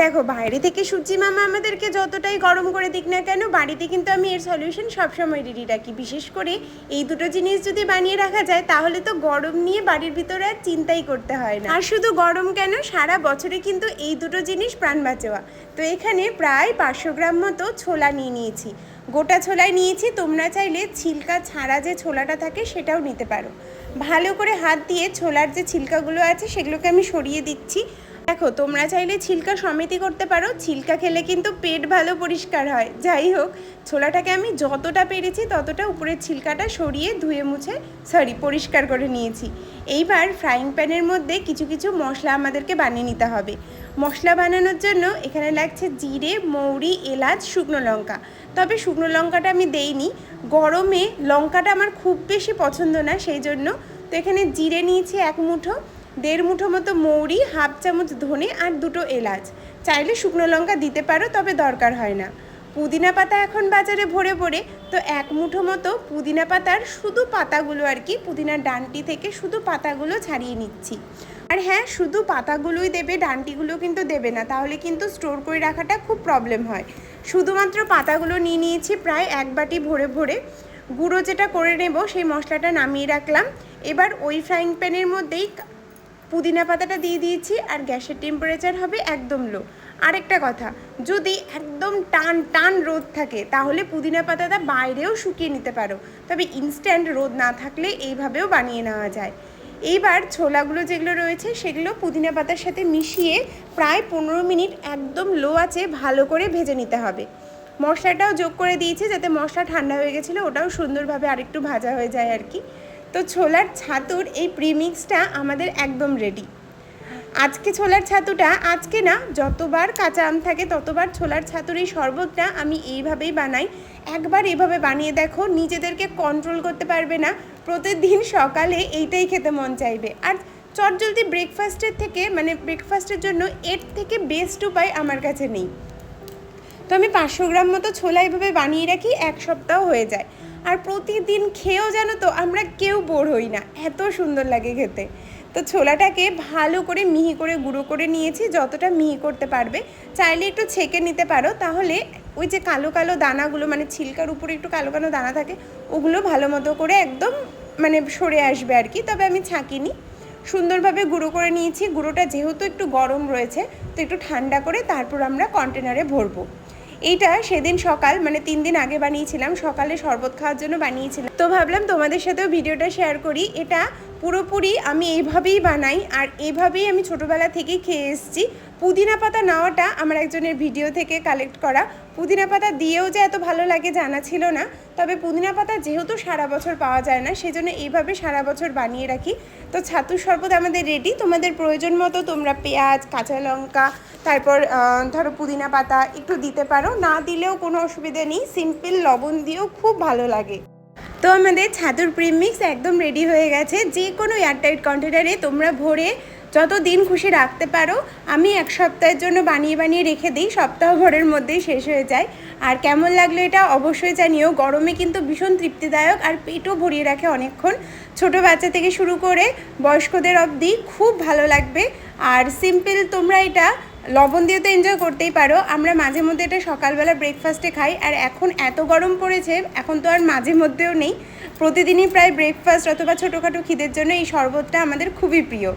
দেখো, বাইরে থেকে সূর্যি মামা আমাদেরকে যতটাই গরম করে দিক না কেন, বাড়িতে কিন্তু আমি এর সলিউশন সবসময় রেডি রাখি। বিশেষ করে এই দুটো জিনিস যদি বানিয়ে রাখা যায়, তাহলে তো গরম নিয়ে বাড়ির ভিতরে আর চিন্তাই করতে হয় না। আর শুধু গরম কেন, সারা বছরে কিন্তু এই দুটো জিনিস প্রাণ বাঁচোয়া তো এখানে প্রায় পাঁচশো গ্রাম মতো ছোলা নিয়ে নিয়েছি। গোটা ছোলাই নিয়েছি, তোমরা চাইলে ছিলকা ছাড়া যে ছোলাটা থাকে, সেটাও নিতে পারো। ভালো করে হাত দিয়ে ছোলার যে ছিলকাগুলো আছে, সেগুলোকে আমি সরিয়ে দিচ্ছি। দেখো, তোমরা চাইলে ছিলকা সমিতি করতে পারো। ছিলকা খেলে কিন্তু পেট ভালো পরিষ্কার হয়। যাই হোক, ছোলাটাকে আমি যতটা পেরেছি ততটা উপরের ছিলকাটা সরিয়ে ধুয়ে মুছে সরি পরিষ্কার করে নিয়েছি। এইবার ফ্রাইং প্যানের মধ্যে কিছু কিছু মশলা আমাদেরকে বানিয়ে নিতে হবে। মশলা বানানোর জন্য এখানে লাগছে জিরে, মৌরি, এলাচ, শুকনো লঙ্কা। তবে শুকনো লঙ্কাটা আমি দেইনি। গরমে লঙ্কাটা আমার খুব বেশি পছন্দ না সেই জন্য তো এখানে জিরে নিয়েছি এক মুঠো। দেড় মুঠো মতো মৌরি, হাফ চামচ ধনে আর দুটো এলাচ। চাইলে শুকনো লঙ্কা দিতে পারো, তবে দরকার হয় না। পুদিনা পাতা এখন বাজারে ভরে ভরে, তো এক মুঠো মতো পুদিনা পাতার শুধু পাতাগুলো আর কি, পুদিনার ডানটি থেকে শুধু পাতাগুলো ছাড়িয়ে নিচ্ছি। আর হ্যাঁ শুধু পাতাগুলোই দেবে, ডান্টিগুলো কিন্তু দেবে না, তাহলে কিন্তু স্টোর করে রাখাটা খুব প্রবলেম হয়। শুধুমাত্র পাতাগুলো নিয়ে নিয়েছি প্রায় এক বাটি ভরে ভরে। গুঁড়ো যেটা করে নেব, সেই মশলাটা নামিয়ে রাখলাম। এবার ওই ফ্রাইং প্যানের মধ্যেই পুদিনা পাতাটা দিয়ে দিয়েছি আর গ্যাসের টেম্পারেচার হবে একদম লো আরেকটা কথা, যদি একদম টান টান রোদ থাকে, তাহলে পুদিনা পাতাটা বাইরেও শুকিয়ে নিতে পারো। তবে ইনস্ট্যান্ট রোদ না থাকলে এইভাবেও বানিয়ে নেওয়া যায়। এইবার ছোলাগুলো যেগুলো রয়েছে, সেগুলো পুদিনা পাতার সাথে মিশিয়ে প্রায় পনেরো মিনিট একদম লো আছে ভালো করে ভেজে নিতে হবে। মশলাটাও যোগ করে দিয়েছি, যাতে মশলা ঠান্ডা হয়ে গেছিল, ওটাও সুন্দরভাবে আরেকটু ভাজা হয়ে যায় আর কি। তো ছোলার ছাতুর এই প্রিমিক্সটা আমাদের একদম রেডি আজকে ছোলার ছাতুটা, আজকে না যতবার কাঁচা আম থাকে ততবার ছোলার ছাতুর এই শরবতটা আমি এইভাবেই বানাই। একবার এভাবে বানিয়ে দেখো, নিজেদেরকে কন্ট্রোল করতে পারবে না। প্রতিদিন সকালে এইটাই খেতে মন চাইবে। আর চটজলদি ব্রেকফাস্টের থেকে মানে ব্রেকফাস্টের জন্য এর থেকে বেস্ট উপায় আমার কাছে নেই। তো আমি পাঁচশো গ্রাম মতো ছোলা এভাবে বানিয়ে রাখি, এক সপ্তাহ হয়ে যায়। আর প্রতিদিন খেয়েও জানো তো আমরা কেউ বোর হই না। এত সুন্দর লাগে খেতে। তো ছোলাটাকে ভালো করে মিহি করে গুঁড়ো করে নিয়েছি, যতটা মিহি করতে পারবে। চাইলে একটু ছেঁকে নিতে পারো, তাহলে ওই যে কালো কালো দানাগুলো মানে ছিলকার উপরে একটু কালো কালো দানা থাকে, ওগুলো ভালো মতো করে একদম মানে সরে আসবে আর কি। তবে আমি ছাঁকিনি। সুন্দরভাবে গুঁড়ো করে নিয়েছি। গুঁড়োটা যেহেতু একটু গরম রয়েছে, তো একটু ঠান্ডা করে তারপর আমরা কন্টেনারে ভরবো। এইটা সেদিন সকাল মানে তিন দিন আগে বানিয়েছিলাম, সকালে শরবত খাওয়ার জন্য বানিয়েছিলাম। তো ভাবলাম তোমাদের সাথেও ভিডিওটা শেয়ার করি। এটা পুরোপুরি আমি এইভাবেই বানাই, আর এইভাবেই আমি ছোটোবেলা থেকেই খেয়ে এসেছি। পুদিনা পাতা নেওয়াটা আমার একজনের ভিডিও থেকে কালেক্ট করা। পুদিনা পাতা দিয়েও যে এত ভালো লাগে জানা ছিল না। তবে পুদিনা পাতা যেহেতু সারা বছর পাওয়া যায় না, সেজন্য এইভাবে সারা বছর বানিয়ে রাখি। তো ছাতুর শরবত আমাদের রেডি তোমাদের প্রয়োজন মতো তোমরা পেঁয়াজ, কাঁচা লঙ্কা, তারপর ধরো পুদিনা পাতা একটু দিতে পারো। না দিলেও কোনো অসুবিধা নেই সিম্পল লবণ দিয়েও খুব ভালো লাগে। তো আমাদের ছাতুর প্রিমিক্স একদম রেডি হয়ে গেছে। যে কোনো এয়ারটাইট কন্টেনারে তোমরা ভরে যত দিন খুশি রাখতে পারো, আমি এক সপ্তাহের জন্য বানিয়ে বানিয়ে রেখে দিই, সপ্তাহ ভরের মধ্যেই শেষ হয়ে যায়। আর কেমন লাগল এটা অবশ্যই জানিও। গরমে কিন্তু ভীষণ তৃপ্তিদায়ক আর পেটও ভরিয়ে রাখে অনেকক্ষণ। ছোট বাচ্চা থেকে শুরু করে বয়স্কদের অবধি খুব ভালো লাগবে। আর সিম্পল তোমরা এটা লবণ দিয়ে তো এনজয় করতেই পারো। আমরা মাঝে মধ্যে এটা সকালবেলা ব্রেকফাস্টে খাই। আর এখন এত গরম পড়েছে, এখন তো আর মাঝে মধ্যেও নেই। প্রতিদিনই প্রায় ব্রেকফাস্ট অথবা ছোটোখাটো খিদের জন্য এই শরবতটা আমাদের খুবই প্রিয়।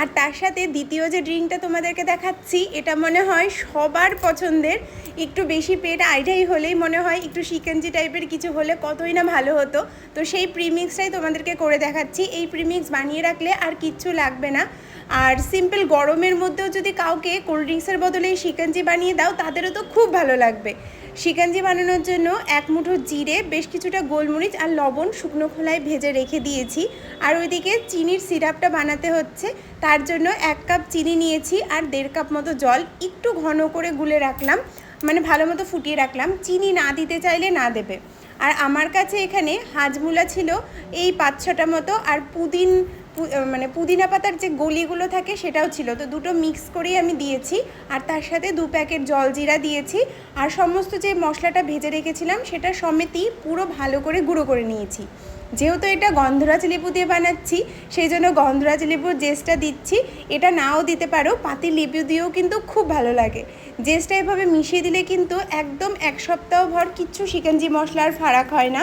আর তার সাথে দ্বিতীয় যে ড্রিঙ্কটা তোমাদেরকে দেখাচ্ছি, এটা মনে হয় সবার পছন্দের। একটু বেশি পেট আইটাই হলেই মনে হয় একটু শিকেঞ্জি টাইপের কিছু হলে কতই না ভালো হতো। তো সেই প্রিমিক্সটাই তোমাদেরকে করে দেখাচ্ছি। এই প্রিমিক্স বানিয়ে রাখলে আর কিচ্ছু লাগবে না। আর সিম্পল গরমের মধ্যেও যদি কাউকে কোল্ড ড্রিঙ্কসের বদলে শিকাঞ্জি বানিয়ে দাও, তাদেরও তো খুব ভালো লাগবে। শিকাঞ্জি বানানোর জন্য এক মুঠো জিরে, বেশ কিছুটা গোলমরিচ আর লবণ শুকনো খোলায় ভেজে রেখে দিয়েছি। আর ওইদিকে চিনির সিরাপটা বানাতে হচ্ছে। তার জন্য এক কাপ চিনি নিয়েছি আর দেড় কাপ মতো জল একটু ঘন করে গুলে রাখলাম মানে ভালো মতো ফুটিয়ে রাখলাম। চিনি না দিতে চাইলে না দেবে। আর আমার কাছে এখানে হাজমুলা ছিল এই পাঁচ ছটা মতো আর পুদিন মানে পুদিনা পাতার যে গলিগুলো থাকে সেটাও ছিল। তো দুটো মিক্স করেই আমি দিয়েছি আর তার সাথে দু প্যাকেট জলজিরা দিয়েছি আর সমস্ত যে মশলাটা ভেজে রেখেছিলাম সেটা সমেতই পুরো ভালো করে গুঁড়ো করে নিয়েছি। যেহেতু এটা গন্ধরাজ লেবু দিয়ে বানাচ্ছি, সেই জন্য গন্ধরাজ লেবুর জেসটা দিচ্ছি। এটা নাও দিতে পারো, পাতি লেবু দিয়েও কিন্তু খুব ভালো লাগে। জেসটা এভাবে মিশিয়ে দিলে কিন্তু একদম এক সপ্তাহ ভর কিচ্ছু শিকেঞ্জি মশলার ফারাক হয় না।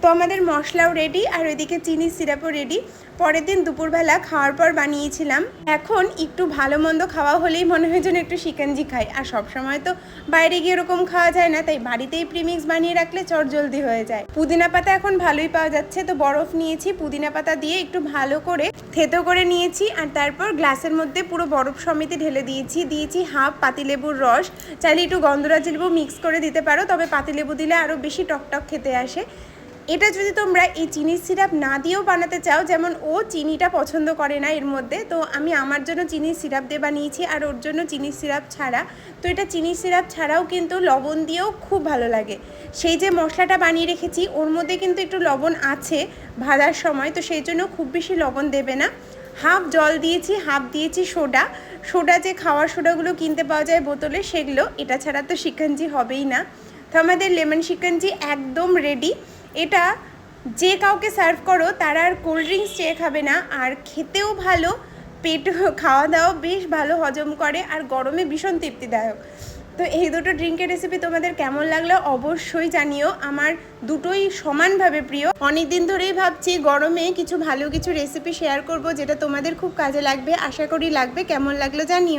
তো আমাদের মশলাও রেডি আর ওইদিকে চিনি সিরাপও রেডি পরের দিন দুপুরবেলা খাওয়ার পর বানিয়েছিলাম। এখন একটু ভালো মন্দ খাওয়া হলেই মনে হয় যেন একটু শিকাঞ্জি খাই। আর সব সময় তো বাইরে গিয়ে এরকম খাওয়া যায় না, তাই বাড়িতেই প্রিমিক্স বানিয়ে রাখলে চট জলদি হয়ে যায়। পুদিনা পাতা এখন ভালোই পাওয়া যাচ্ছে, তো বরফ নিয়েছি, পুদিনা পাতা দিয়ে একটু ভালো করে থেতো করে নিয়েছি, আর তারপর গ্লাসের মধ্যে পুরো বরফ সমেতে ঢেলে দিয়েছি। দিয়েছি হাফ পাতিলেবুর রস। চাইলে একটু গন্ধরাজ লেবু মিক্স করে দিতে পারো, তবে পাতিলেবু দিলে আরও বেশি টকটক খেতে আসে। এটা যদি তোমরা এই চিনির সিরাপ না দিয়েও বানাতে চাও, যেমন ও চিনিটা পছন্দ করে না এর মধ্যে, তো আমি আমার জন্য চিনির সিরাপ দিয়ে বানিয়েছি আর ওর জন্য চিনির সিরাপ ছাড়া। তো এটা চিনির সিরাপ ছাড়াও কিন্তু লবণ দিয়েও খুব ভালো লাগে। সেই যে মশলাটা বানিয়ে রেখেছি, ওর মধ্যে কিন্তু একটু লবণ আছে ভাজার সময়, তো সেই জন্য খুব বেশি লবণ দেবে না। হাফ জল দিয়েছি, হাফ দিয়েছি সোডা। সোডা যে খাওয়ার সোডাগুলো কিনতে পাওয়া যায় বোতলে, সেগুলো, এটা ছাড়া তো শিকঞ্জি হবেই না। তো আমাদের লেমন শিকঞ্জি একদম রেডি এটা যে কাউকে সার্ভ করো, তারা আর কোল্ড ড্রিঙ্কস চেয়ে খাবে না। আর খেতেও ভালো পেট খাওয়া দাওয়া বেশ ভালো হজম করে, আর গরমে ভীষণ তৃপ্তিদায়ক। তো এই দুটো ড্রিঙ্কের রেসিপি তোমাদের কেমন লাগল অবশ্যই জানিও। আমার দুটোই সমানভাবে প্রিয়। অনেক দিন ধরেই ভাবছি গরমে কিছু ভালো কিছু রেসিপি শেয়ার করব, যেটা তোমাদের খুব কাজে লাগবে। আশা করি লাগবে, কেমন লাগল জানিও।